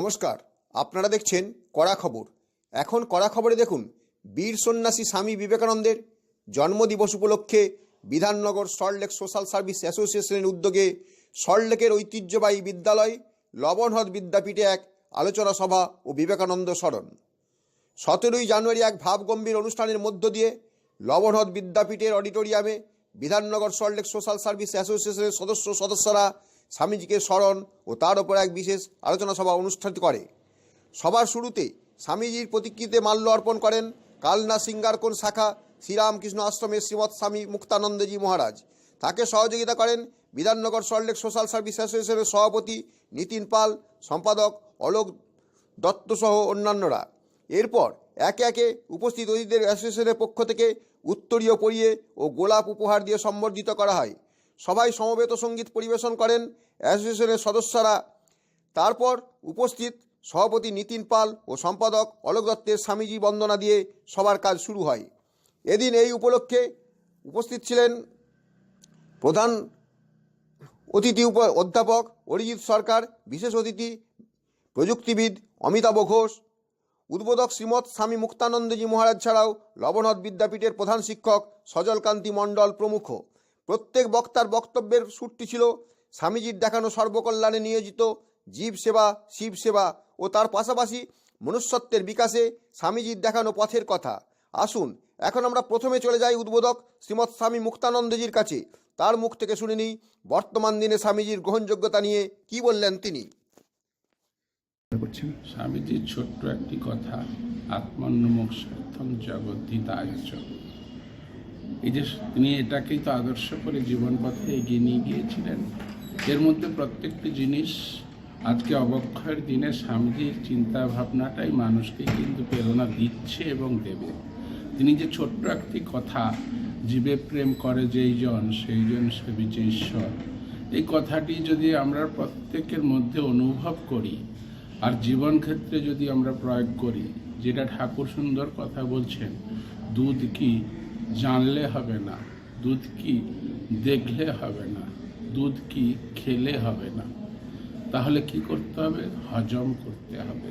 নমস্কার, আপনারা দেখছেন কড়া খবর। এখন কড়া খবরে দেখুন, বীর সন্ন্যাসী স্বামী বিবেকানন্দের জন্মদিবস উপলক্ষে বিধাননগর সল্টলেক সোশ্যাল সার্ভিস অ্যাসোসিয়েশনের উদ্যোগে সল্টলেকের ঐতিহ্যবাহী বিদ্যালয় লবণহদ বিদ্যাপীঠে এক আলোচনা সভা ও বিবেকানন্দ স্মরণ। সতেরোই জানুয়ারি এক ভাবগম্ভীর অনুষ্ঠানের মধ্য দিয়ে লবণহদ বিদ্যাপীঠের অডিটোরিয়ামে বিধাননগর সল্টলেক সোশ্যাল সার্ভিস অ্যাসোসিয়েশনের সদস্য সদস্যরা স্বামীজিকে স্মরণ ও তার ওপর এক বিশেষ আলোচনা সভা অনুষ্ঠিত করে। সবার শুরুতে স্বামীজির প্রতিকৃতিতে মাল্য অর্পণ করেন কালনা সিঙ্গারকোন শাখা শ্রীরামকৃষ্ণ আশ্রমের শ্রীমৎ স্বামী মুক্তানন্দজি মহারাজ। তাকে সহযোগিতা করেন বিধাননগর সল্টলেক সোশ্যাল সার্ভিস অ্যাসোসিয়েশনের সভাপতি নিতিন পাল, সম্পাদক অলোক দত্তসহ অন্যান্যরা। এরপর একে একে উপস্থিত অতিথিদের অ্যাসোসিয়েশনের পক্ষ থেকে উত্তরীয় পরিয়ে ও গোলাপ উপহার দিয়ে সম্বর্ধিত করা হয়। সবাই সমবেত সংগীত পরিবেশন করেন অ্যাসোসিয়েশনের সদস্যরা। তারপর উপস্থিত সভাপতি নিতিন পাল ও সম্পাদক অলোক দত্তের স্বামীজি বন্দনা দিয়ে সবার কাজ শুরু হয়। এদিন এই উপলক্ষে উপস্থিত ছিলেন প্রধান অতিথি উপ অধ্যাপক অরিজিৎ সরকার, বিশেষ অতিথি প্রযুক্তিবিদ অমিতাভ ঘোষ, উদ্বোধক শ্রীমৎ স্বামী মুক্তানন্দজি মহারাজ ছাড়াও লবণহদ বিদ্যাপীঠের প্রধান শিক্ষক সজলকান্তি মণ্ডল প্রমুখ। প্রত্যেক বক্তার বক্তব্যের সুরটি ছিল স্বামীজির দেখানো সর্বকল্যাণে নিয়োজিত জীব সেবা, শিব সেবা ও তার পাশাপাশি মনুষ্যত্বের বিকাশে স্বামীজির দেখানো পথের কথা। আসুন, এখন আমরা প্রথমে চলে যাই উদ্বোধক শ্রীমৎ স্বামী মুক্তানন্দজির কাছে। তার মুখ থেকে শুনে নিই, বর্তমান দিনে স্বামীজির গ্রহণযোগ্যতা নিয়ে কি বললেন তিনি? স্বামীজির ছোট্ট একটি কথা আত্মান্নমুখ চ। এই যে তিনি এটাকেই তো আদর্শ করে জীবন পথে এগিয়ে নিয়ে গিয়েছিলেন। এর মধ্যে প্রত্যেকটি জিনিস আজকে অবক্ষয়ের দিনে স্বামীজির চিন্তা ভাবনাটাই মানুষকে কিন্তু প্রেরণা দিচ্ছে এবং দেবে। তিনি যে ছোট্ট একটি কথা, জীবে প্রেম করে যেই জন, সেই জন সেবিছে ঈশ্বর। এই কথাটি যদি আমরা প্রত্যেকের মধ্যে অনুভব করি, আর জীবন ক্ষেত্রে যদি আমরা প্রয়োগ করি, যেটা ঠাকুর সুন্দর কথা বলছেন, দুধ কি জানলে হবে না, দুধ কি দেখলে হবে না, দুধ কি খেলে হবে না। তাহলে কি করতে হবে? হজম করতে হবে।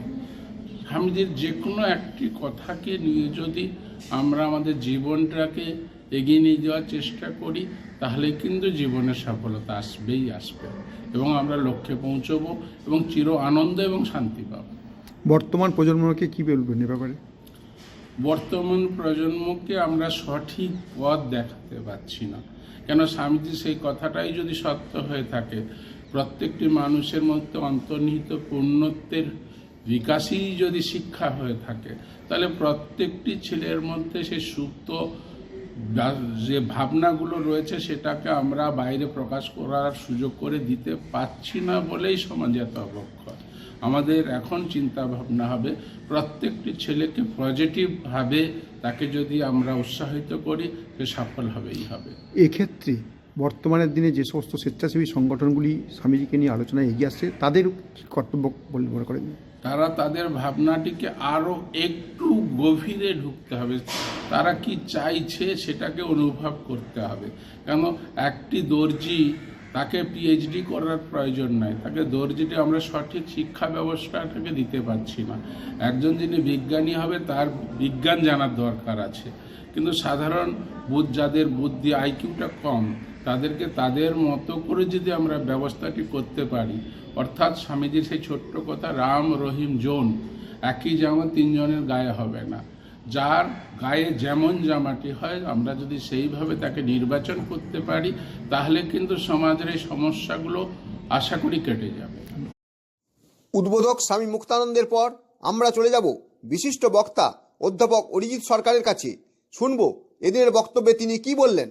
স্বামীজির যে কোনো একটি কথাকে নিয়ে যদি আমরা আমাদের জীবনটাকে এগিয়ে নিয়ে যাওয়ার চেষ্টা করি, তাহলে কিন্তু জীবনের সফলতা আসবেই আসবে এবং আমরা লক্ষ্যে পৌঁছবো এবং চির আনন্দ এবং শান্তি পাবো। বর্তমান প্রজন্মকে কি বলবেন এ ব্যাপারে? বর্তমান প্রজন্মকে আমরা সঠিক পথ দেখাতে পারছি না। কেন স্বামীজি সেই কথাটাই যদি সত্য হয়ে থাকে, প্রত্যেকটি মানুষের মধ্যে অন্তর্নিহিত পূর্ণত্বের বিকাশই যদি শিক্ষা হয়ে থাকে, তাহলে প্রত্যেকটি ছেলের মধ্যে সেই সুপ্ত যে ভাবনাগুলো রয়েছে, সেটাকে আমরা বাইরে প্রকাশ করার সুযোগ করে দিতে পারছি না বলেই সমাজে এত অবক্ষয়। আমাদের এখন চিন্তা ভাবনা হবে প্রত্যেকটি ছেলেকে পজিটিভভাবে তাকে যদি আমরা উৎসাহিত করি সে সফল হবেই হবে। এক্ষেত্রে বর্তমানের দিনে যে সমস্ত স্বেচ্ছাসেবী সংগঠনগুলি স্বামীজিকে নিয়ে আলোচনায় এগিয়ে আসছে তাদের কি কর্তব্য বলে মনে করেন? তারা তাদের ভাবনাটিকে আরও একটু গভীরে ঢুকতে হবে। তারা কি চাইছে সেটাকে অনুভব করতে হবে। কেন? একটি দর্জি তাকে পিএইচডি করার প্রয়োজন নাই। তাকে দর্জিটি আমরা সঠিক শিক্ষা ব্যবস্থাটাকে দিতে পারছি না। একজন যিনি বিজ্ঞানী হবে, তার বিজ্ঞান জানার দরকার আছে। কিন্তু সাধারণ বুধ যাদের বুদ্ধি, আইকিউটা কম, তাদেরকে তাদের মতো করে যদি আমরা ব্যবস্থাটি করতে পারি, অর্থাৎ স্বামীজির সেই ছোট্ট কথা, রাম রহিম জোন একই জামা তিনজনের গায়ে হবে না। যার গায়ে যেমন জামাটি হয় আমরা যদি সেইভাবে তাকে নির্বাচন করতে পারি তাহলে কিন্তু সমাজের এই সমস্যাগুলো আশা করি কেটে যাবে। উদ্বোধক স্বামী মুক্তানন্দের পর আমরা চলে যাব বিশিষ্ট বক্তা অধ্যাপক অরিজিৎ সরকারের কাছে। শুনব এদের বক্তব্যে তিনি কি বললেন।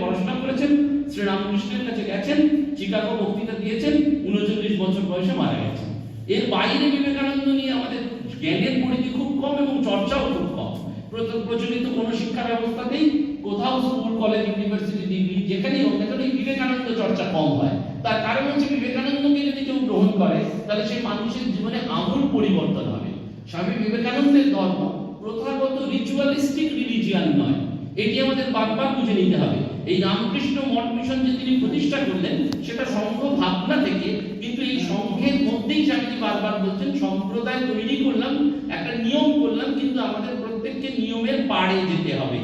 পড়াশোনা করেছেন শ্রীরামকৃষ্ণের কাছে গেছেন চিকাগো বক্তৃতা দিয়েছেন উনচল্লিশ বছর বয়সে মারা গেছেন। এর বাইরে বিবেকানন্দ নিয়ে আমাদের জ্ঞানের পরিধি খুব কম এবং চর্চাও খুব কম। প্র- প্রচলিত কোনো শিক্ষা ব্যবস্থাতেই কোথাও স্কুল, কলেজ, ইউনিভার্সিটি, ডিগ্রি, যেখানেই হোক না বিবেকানন্দ চর্চা কম হয়। তার কারণ হচ্ছে বিবেকানন্দকে যদি কেউ গ্রহণ করে, তাহলে সেই মানুষের জীবনে আমূল পরিবর্তন হবে। স্বামী বিবেকানন্দের ধর্ম প্রথাগত রিচুয়ালিস্টিক রিলিজিয়ান নয়। এটি আমাদের বারবার বুঝে নিতে হবে। এই রামকৃষ্ণ মঠ মিশন যে তিনি প্রতিষ্ঠা করলেন, সেটা সংঘ ভাবনা থেকে, কিন্তু এই সংঘের মধ্যেই স্বামীজি বারবার বলছেন, সম্প্রদায় তৈরি করলাম, একটা নিয়ম করলাম, কিন্তু আমাদের প্রত্যেককে নিয়মের পাড়ে যেতে হবে।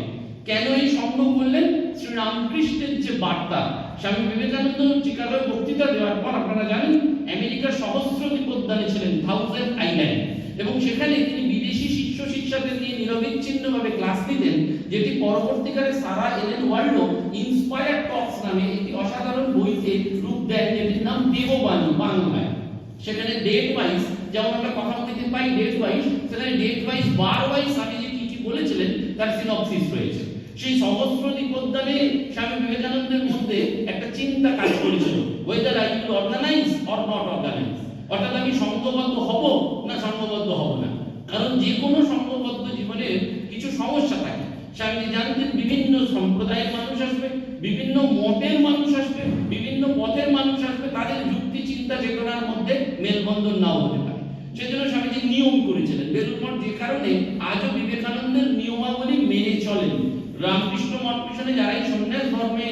কেন এই সংঘ করলেন শ্রী রামকৃষ্ণের যে বার্তা, স্বামী বিবেকানন্দ চিকাগোয় বক্তৃতা দেওয়ার পর আপনারা জানেন, আমেরিকার সহস্র বিপদ্দানে ছিলেন, থাউজেন্ড আইল্যান্ড। এবং সেখানে তিনি বিদেশি শিষ্য শিক্ষাদের নিয়ে নিরবিচ্ছিন্নভাবে ক্লাস পরবর্তীকালে সারা এলেন ওয়ার্ল্ড ইন্সপায়ার টক্স নামে একটি অসাধারণ বইতে রূপ দেন যেটির নাম দেববাণী, বাংলায়। সেখানে ডেট ওয়াইজ যেমন আমরা কথা বলতে পাই ডেট ওয়াইজ সেখানে ডেট ওয়াইজ বার ওয়াইজ স্বামীজি কি কি বলেছিলেন, তার সিনপসিস রয়েছে। সেই সহস্র দ্বীপোদ্যানে স্বামী বিবেকানন্দের মধ্যে একটা চিন্তা কাজ করেছিল whether I will organise or not organise অর্থাৎ আমি সংঘবদ্ধ হব না সংঘবদ্ধ হব না। কারণ যে কোনো সংঘবদ্ধ জীবনে কিছু সমস্যা থাকে। স্বামীজি জানতেন বিভিন্ন সম্প্রদায়ের মানুষ আসবে, বিভিন্ন মতের মানুষ আসবে, বিভিন্ন পথের মানুষ আসবে, তাদের যুক্তি, চিন্তা, চেতনার মধ্যে মেলবন্ধন নাও হতে পারে। সেজন্য স্বামীজি নিয়ম করেছিলেন। বেলুর যে কারণে আজও বিবেকানন্দের নিয়মাবলী মেনে চলেন। রামকৃষ্ণ মঠ মিশনে যারা এই সন্ন্যাস ধর্মে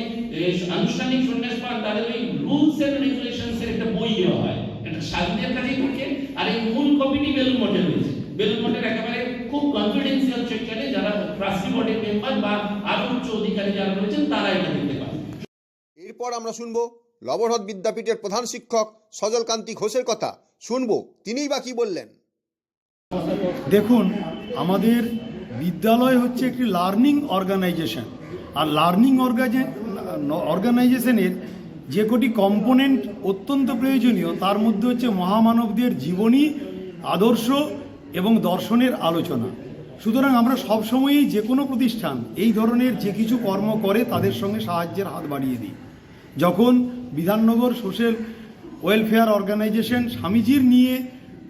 আনুষ্ঠানিক সন্ন্যাস পান, তাদের ওই রুলস এন্ড রেগুলেশনস এর একটা বই দেওয়া হয়। এটা সাধুদের কাছেই থাকে। আর এই মূল কপিটি বেলুর মঠে রয়েছে। বেলুর একেবারে খুব কনফিডেন্সিয়াল সেকশনে যারা ট্রাস্টি বোর্ডের মেম্বার বা আরও উচ্চ অধিকারী যারা রয়েছেন তারা এটা দেখতে পান এরপর আমরা শুনব লবণহদ বিদ্যাপীঠের প্রধান শিক্ষক সজলকান্তি ঘোষের কথা। শুনব তিনিই বা কি বললেন? দেখুন আমাদের বিদ্যালয় হচ্ছে একটি লার্নিং অর্গানাইজেশন আর লার্নিং অর্গানাইজেশনের যে কটি কম্পোনেন্ট অত্যন্ত প্রয়োজনীয় তার মধ্যে হচ্ছে মহামানবদের জীবনী আদর্শ এবং দর্শনের আলোচনা। সুতরাং আমরা সবসময়ই যে কোনো প্রতিষ্ঠান এই ধরনের যে কিছু কর্ম করে তাদের সঙ্গে সাহায্যের হাত বাড়িয়ে দিই। যখন বিধাননগর সোশ্যাল ওয়েলফেয়ার অর্গানাইজেশন স্বামীজির নিয়ে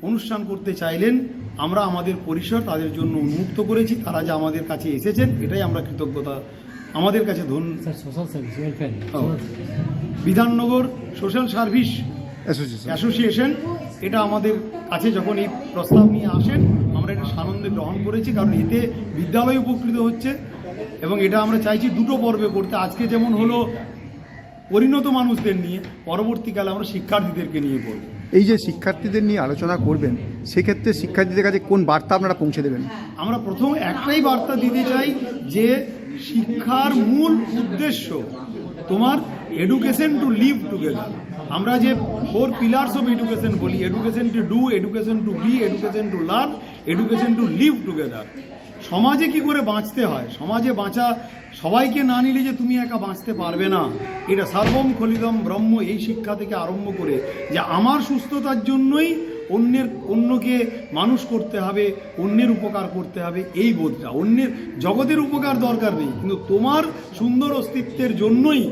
অনুষ্ঠান করতে চাইলেন আমরা আমাদের পরিসর তাদের জন্য উন্মুক্ত করেছি তারা যে আমাদের কাছে এসেছেন এটাই আমরা কৃতজ্ঞতা আমাদের কাছে ধন স্যার সোশ্যাল সার্ভিস ওয়েলফেয়ার ও, Bidhannagar social service association association এটা আমাদের কাছে যখন এই প্রস্তাব নিয়ে আসেন আমরা এটা সানন্দে গ্রহণ করেছি কারণ এতে বিদ্যালয় উপকৃত হচ্ছে এবং এটা আমরা চাইছি দুটো পর্বে করতে। আজকে যেমন হলো পরিণত মানুষদের নিয়ে পরবর্তীকালে আমরা শিক্ষার্থীদেরকে নিয়ে করব। এই যে শিক্ষার্থীদের নিয়ে আলোচনা করবেন সেক্ষেত্রে শিক্ষার্থীদের কাছে কোন বার্তা আপনারা পৌঁছে দেবেন? আমরা প্রথম একটাই বার্তা দিতে চাই যে শিক্ষার মূল উদ্দেশ্য তোমার এডুকেশন টু লিভ টুগেদার আমরা যে ফোর পিলার্স অফ এডুকেশন বলি education to do education to be education to learn education to live together সমাজে কি করে বাঁচতে হয়? সমাজে বাঁচা সবাইকে না নিলে যে তুমি একা বাঁচতে পারবে না। এটা সার্বম খলিদম ব্রহ্ম এই শিক্ষা থেকে আরম্ভ করে যে আমার সুস্থতার জন্যই অন্যের অন্যকে মানুষ করতে হবে অন্যের উপকার করতে হবে এই বোধটা। অন্যের জগতের উপকার দরকার নেই কিন্তু তোমার সুন্দর অস্তিত্বের জন্যই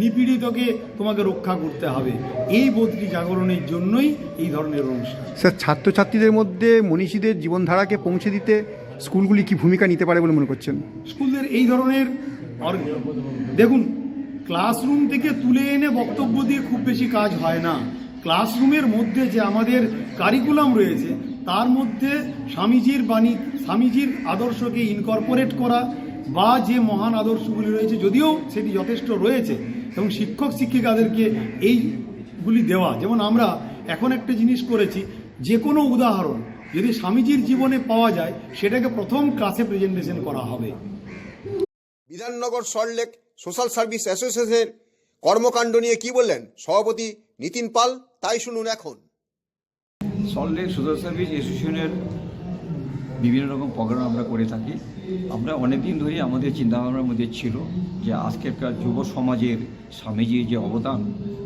নিপীড়িতকে তোমাকে রক্ষা করতে হবে। এই বোধটি জাগরণের জন্যই এই ধরনের অনুষ্ঠান। স্যার ছাত্রছাত্রীদের মধ্যে মনীষীদের জীবনধারাকে পৌঁছে দিতে স্কুলগুলি কি ভূমিকা নিতে পারে বলে মনে করছেন? স্কুলদের এই ধরনের দেখুন ক্লাসরুম থেকে তুলে এনে বক্তব্য দিয়ে খুব বেশি কাজ হয় না। ক্লাসরুমের মধ্যে যে আমাদের কারিকুলাম রয়েছে, তার মধ্যে স্বামীজির বাণী, স্বামীজির আদর্শকে ইনকর্পোরেট করা বা যে মহান আদর্শগুলি রয়েছে, যদিও সেটি যথেষ্ট রয়েছে এবং শিক্ষক শিক্ষিকাদেরকে এইগুলি দেওয়া। যেমন আমরা এখন একটা জিনিস করেছি, যে কোনো উদাহরণ যদি স্বামীজির জীবনে পাওয়া যায়, সেটাকে প্রথম ক্লাসে প্রেজেন্টেশন করা হবে। বিধাননগর সল্টলেক সোশ্যাল সার্ভিস অ্যাসোসিয়েশনের কর্মকাণ্ড নিয়ে কি বললেন? সভাপতি নিতিন পাল, তাই শুনুন এখন। সল্টলেক সোশ্যাল সার্ভিস অ্যাসোসিয়েশনের বিভিন্ন রকম প্রোগ্রাম আমরা করে থাকি। আমরা অনেক দিন ধরেই আমাদের চিন্তাভাবনার মধ্যে ছিল যে আজকেরকার যুব সমাজের স্বামীজির যে অবদান,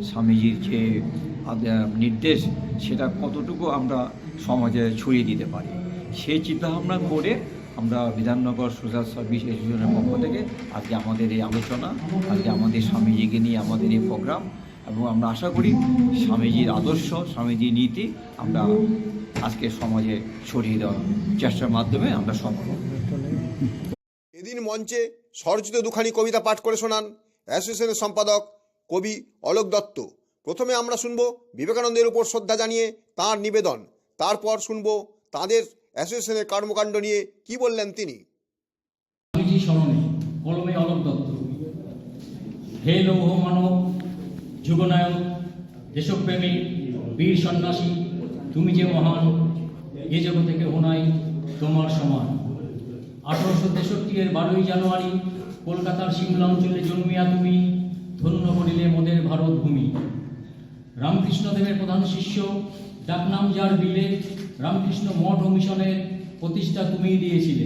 স্বামীজির যে নির্দেশ, সেটা কতটুকু আমরা সমাজে ছড়িয়ে দিতে পারি। সেই চিন্তাভাবনা করে আমরা বিধাননগর সোশ্যাল সার্ভিস অ্যাসোসিয়েশনের পক্ষ থেকে আজকে আমাদের এই আলোচনা, আজকে আমাদের স্বামীজিকে নিয়ে আমাদের এই প্রোগ্রাম এবং আমরা আশা করি স্বামীজির আদর্শ স্বামীজির নীতি আমরা আজকে সমাজে ছড়িয়ে দেওয়ার চেষ্টার মাধ্যমে আমরা সফল এদিন মঞ্চে স্বরচিত দুখানি কবিতা পাঠ করে শোনান অ্যাসোসিয়েশনের সম্পাদক কবি অলোক দত্ত। প্রথমে আমরা শুনব বিবেকানন্দের উপর শ্রদ্ধা জানিয়ে তাঁর নিবেদন। তারপর শুনব তাদের অ্যাসোসিয়েশনের কর্মকাণ্ড নিয়ে কি বললেন তিনি। স্মরণে কলমে অলোক দত্ত হে লৌহ মানব যুগনায়ক, দেশপ্রেমী, বীর সন্ন্যাসী, তুমি যে মহান, এ জগতে কেহ নাই তোমার সমান। আঠারোশো তেষট্টি এর বারোই জানুয়ারি, কলকাতার সিমলা অঞ্চলে জন্মিয়া তুমি, ধন্য করিলে মোদের ভারত ভূমি। রামকৃষ্ণদেবের প্রধান শিষ্য ডাকনাম যার বিলে, রামকৃষ্ণ মঠ ও মিশনের প্রতিষ্ঠা তুমিই দিয়েছিলে।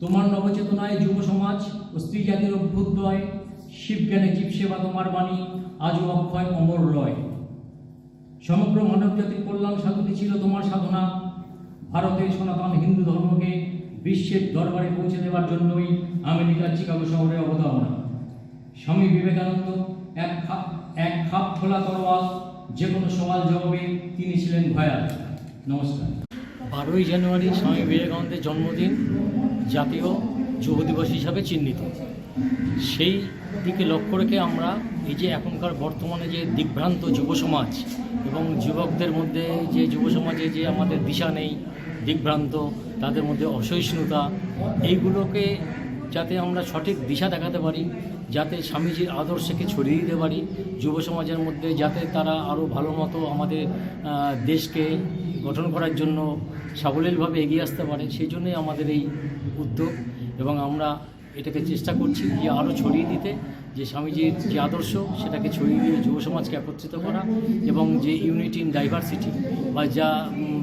তোমার নবচেতনায় যুব সমাজ ও স্ত্রী জাতির অভ্যুদয়, শিবজ্ঞানে জীবসেবা তোমার বাণী আজও অক্ষয় অমর রয়। সমগ্র মানব জাতির কল্যাণ সাধনই ছিল তোমার সাধনা। ভারতের সনাতন হিন্দু ধর্মকে বিশ্বের দরবারে পৌঁছে দেওয়ার জন্যই আমেরিকার চিকাগো শহরে অবতারণা স্বামী বিবেকানন্দ, এক খাপ এক খাপ খোলা তরোয়াল, যে কোনো সওয়াল জবাবে তিনি ছিলেন ভয়াল। নমস্কার। বারোই জানুয়ারি স্বামী বিবেকানন্দের জন্মদিন জাতীয় যুব দিবস হিসাবে চিহ্নিত। সেই দিকে লক্ষ্য রেখে আমরা এই যে এখনকার বর্তমানে যে দিগ্ভ্রান্ত যুব সমাজ এবং যুবকদের মধ্যে যে যুব সমাজে যে আমাদের দিশা নেই দিগ্ভ্রান্ত তাদের মধ্যে অসহিষ্ণুতা, এইগুলোকে যাতে আমরা সঠিক দিশা দেখাতে পারি, যাতে স্বামীজির আদর্শকে ছড়িয়ে দিতে পারি, যুব সমাজের মধ্যে যাতে তারা আরও ভালো মতো আমাদের দেশকে গঠন করার জন্য সাবলীলভাবে এগিয়ে আসতে পারে, সেই জন্যই আমাদের এই উদ্যোগ এবং আমরা এটাকে চেষ্টা করছি যে আরও ছড়িয়ে দিতে। যে স্বামীজির যে আদর্শ সেটাকে ছড়িয়ে দিয়ে যুব সমাজকে একত্রিত করা এবং যে ইউনিটি ইন ডাইভার্সিটি বা যা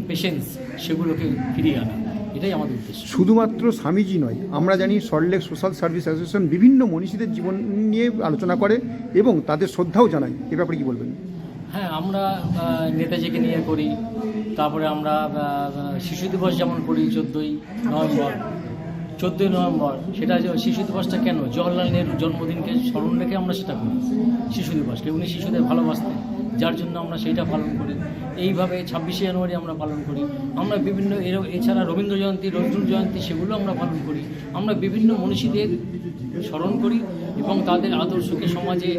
পেশেন্স সেগুলোকে ফিরিয়ে আনা। এটাই আমাদের উদ্দেশ্য। শুধুমাত্র স্বামীজি নয় আমরা জানি সল্টলেক সোশ্যাল সার্ভিস অ্যাসোসিয়েশন বিভিন্ন মনীষীদের জীবন নিয়ে আলোচনা করে এবং তাদের শ্রদ্ধাও জানায়। এ ব্যাপারে কি বলবেন? হ্যাঁ আমরা নেতাজিকে নিয়ে করি তারপরে আমরা শিশু দিবস যেমন করি চোদ্দোই নভেম্বর। চোদ্দোই নভেম্বর, সেটা শিশু দিবসটা কেন? জওয়াহরলাল নেহরুর জন্মদিনকে স্মরণ রেখে আমরা সেটা করি, শিশু দিবসকে। উনি শিশুদের ভালোবাসতেন, যার জন্য আমরা সেইটা পালন করি। এইভাবে ছাব্বিশে জানুয়ারি আমরা পালন করি। আমরা বিভিন্ন এছাড়া রবীন্দ্র জয়ন্তী, নজরুল জয়ন্তী, সেগুলো আমরা পালন করি। আমরা বিভিন্ন মনীষীদের স্মরণ করি। এবং তাদের আদর্শকে সমাজে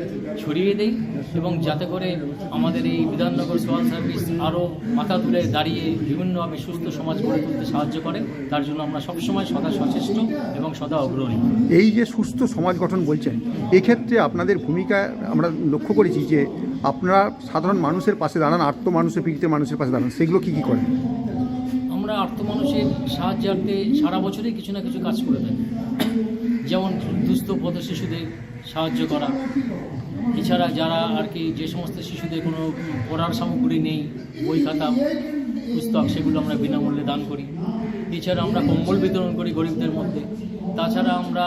ছড়িয়ে দেই এবং যাতে করে আমাদের এই বিধাননগর সোয়াল সার্ভিস আরও মাথা তুলে দাঁড়িয়ে বিভিন্নভাবে সুস্থ সমাজ গড়ে তুলতে সাহায্য করে তার জন্য আমরা সবসময় সদা সচেষ্ট এবং সদা অগ্রণী। এই যে সুস্থ সমাজ গঠন বলছেন এক্ষেত্রে আপনাদের ভূমিকা আমরা লক্ষ্য করেছি যে আপনারা সাধারণ মানুষের পাশে দাঁড়ান আত্ম মানুষের পীড়িত মানুষের পাশে দাঁড়ান সেগুলো কী কী করেন? আমরা আর্থ মানুষের সাহায্যার্থে সারা বছরই কিছু না কিছু কাজ করে থাকি। যেমন দুস্থ পথ শিশুদের সাহায্য করা। এছাড়া যারা আর কি যে সমস্ত শিশুদের কোনো পড়ার সামগ্রী নেই, বই খাতা, পুস্তক সেগুলো আমরা বিনামূল্যে দান করি। এছাড়া আমরা কম্বল বিতরণ করি গরিবদের মধ্যে। তাছাড়া আমরা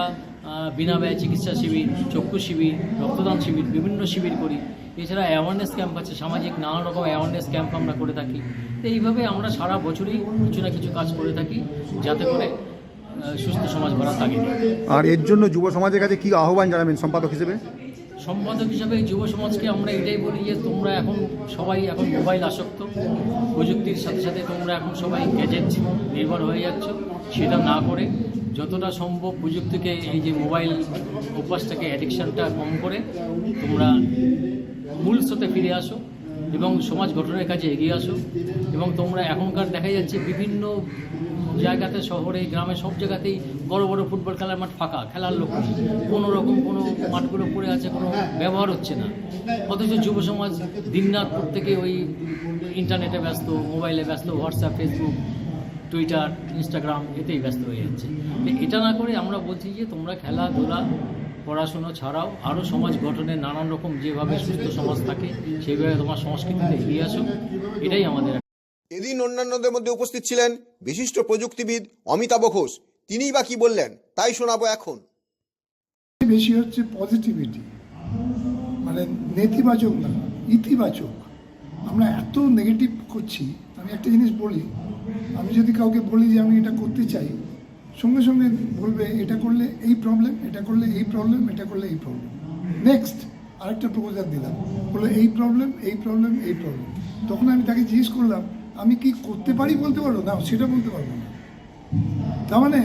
বিনা ব্যয় চিকিৎসা শিবির, চক্ষু শিবির, রক্তদান শিবির, বিভিন্ন শিবির করি। এছাড়া অ্যাওয়ারনেস ক্যাম্প আছে, সামাজিক নানা রকম অ্যাওয়ারনেস ক্যাম্প আমরা করে থাকি। তো এইভাবে আমরা সারা বছরই কিছু না কিছু কাজ করে থাকি, যাতে করে সুস্থ সমাজ গড়ার তাগিদ। আর এর জন্য যুব সমাজের কাছে কি আহ্বান জানাবেন সম্পাদক হিসেবে? সম্পাদক হিসাবে যুব সমাজকে আমরা এটাই বলি যে তোমরা এখন সবাই এখন মোবাইল আসক্ত। প্রযুক্তির সাথে সাথে তোমরা এখন সবাই গ্যাজেট নির্ভর হয়ে যাচ্ছ সেটা না করে যতটা সম্ভব প্রযুক্তিকে এই যে মোবাইল অভ্যাসটাকে অ্যাডিকশানটা কম করে তোমরা মূল স্রোতে ফিরে আসো এবং সমাজ গঠনের কাজে এগিয়ে আসো। এবং তোমরা এখনকার দেখা যাচ্ছে বিভিন্ন জায়গাতে, শহরে, গ্রামে, সব জায়গাতেই বড় বড় ফুটবল খেলার মাঠ ফাঁকা, খেলার লোক। কোনো রকম কোনো মাঠগুলো পড়ে আছে, কোনো ব্যবহার হচ্ছে না। অথচ যুব সমাজ দিনরাত প্রত্যেকে ওই ইন্টারনেটে ব্যস্ত, মোবাইলে ব্যস্ত, হোয়াটসঅ্যাপ, ফেসবুক, টুইটার, ইনস্টাগ্রাম এতেই ব্যস্ত হয়ে যাচ্ছে। এটা না করে আমরা বলছি যে তোমরা খেলাধুলা, পড়াশুনো ছাড়াও আরও সমাজ গঠনে নানান রকম যেভাবে সুস্থ সমাজ থাকে সেইভাবে তোমার সংস্কৃতিতে এগিয়ে আসো। এটাই আমাদের এদিন অন্যান্যদের মধ্যে উপস্থিত ছিলেন বিশিষ্ট প্রযুক্তিবিদ অমিতাভ ঘোষ। তিনিই বা কি বললেন, তাই শোনাবো এখন। বেশি হচ্ছে পজিটিভিটি মানে নেতিবাচক না, ইতিবাচক। আমরা এত নেগেটিভ করছি, আমি একটা জিনিস বলি, আমি যদি কাউকে বলি যে আমি এটা করতে চাই, সঙ্গে সঙ্গে বলবে, এটা করলে এই প্রবলেম এটা করলে এই প্রবলেম এটা করলে এই প্রবলেম নেক্সট আরেকটা প্রপোজাল দিলাম। বলল, এই প্রবলেম এই প্রবলেম এই প্রবলেম তখন আমি তাকে জিজ্ঞেস করলাম আমি কি করতে পারি বলতে পারব? না, সেটা বলতে পারব না। তার মানে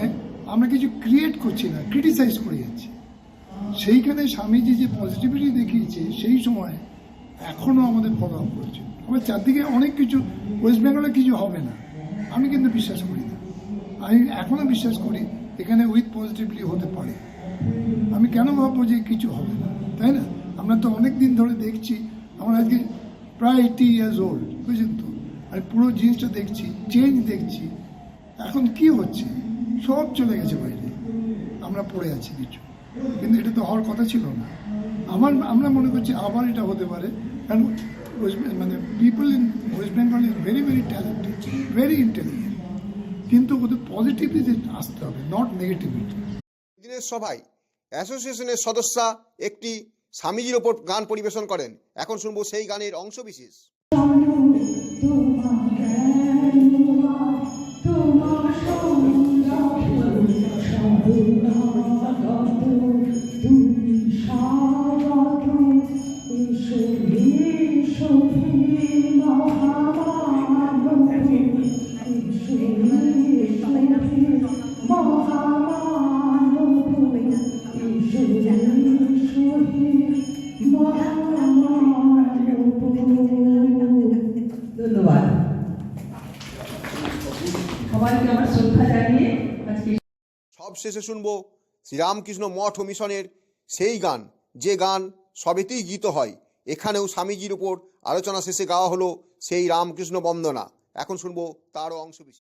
আমরা কিছু ক্রিয়েট করছি না ক্রিটিসাইজ করে যাচ্ছি। সেইখানে স্বামীজি যে পজিটিভিটি দেখিয়েছে, সেই সময় এখনও আমাদের ফলো আপ করছে আমার চারদিকে অনেক কিছু ওয়েস্ট বেঙ্গলে কিছু হবে না। আমি কিন্তু বিশ্বাস করি না। আমি এখনও বিশ্বাস করি, এখানে উইথ পজিটিভলি হতে পারে। আমি কেন ভাববো যে কিছু হবে না? তাই না? আমরা তো অনেক দিন ধরে দেখছি, আমরা আজকে প্রায় এইটি ইয়ার্স ওল্ড বুঝলেন তো? আর পুরো জিনিসটা দেখছি চেঞ্জ দেখছি। এখন কি হচ্ছে? সব চলে গেছে বাইরে। আমরা পড়ে আছি কিছু। কিন্তু এটা তো হওয়ার কথা ছিল না। আমার, আমরা মনে করছি আবার এটা হতে পারে। কারণ ওয়েস্ট মানে people in West Bengal is very very talented very intelligent কিন্তু ওদের পজিটিভিটি আসতে হবে নট নেগেটিভিটি দিনের সভায় অ্যাসোসিয়েশনের সদস্যা একটি স্বামীজির ওপর গান পরিবেশন করেন। এখন শুনব সেই গানের অংশ বিশেষ শুনব শ্রীরামকৃষ্ণ মঠ ও মিশনের সেই গান। যে গান সবেতেই গীত হয়, এখানেও স্বামীজির উপর আলোচনা শেষে গাওয়া হলো সেই রামকৃষ্ণ বন্দনা। এখন শুনব তারও অংশ বিশেষ।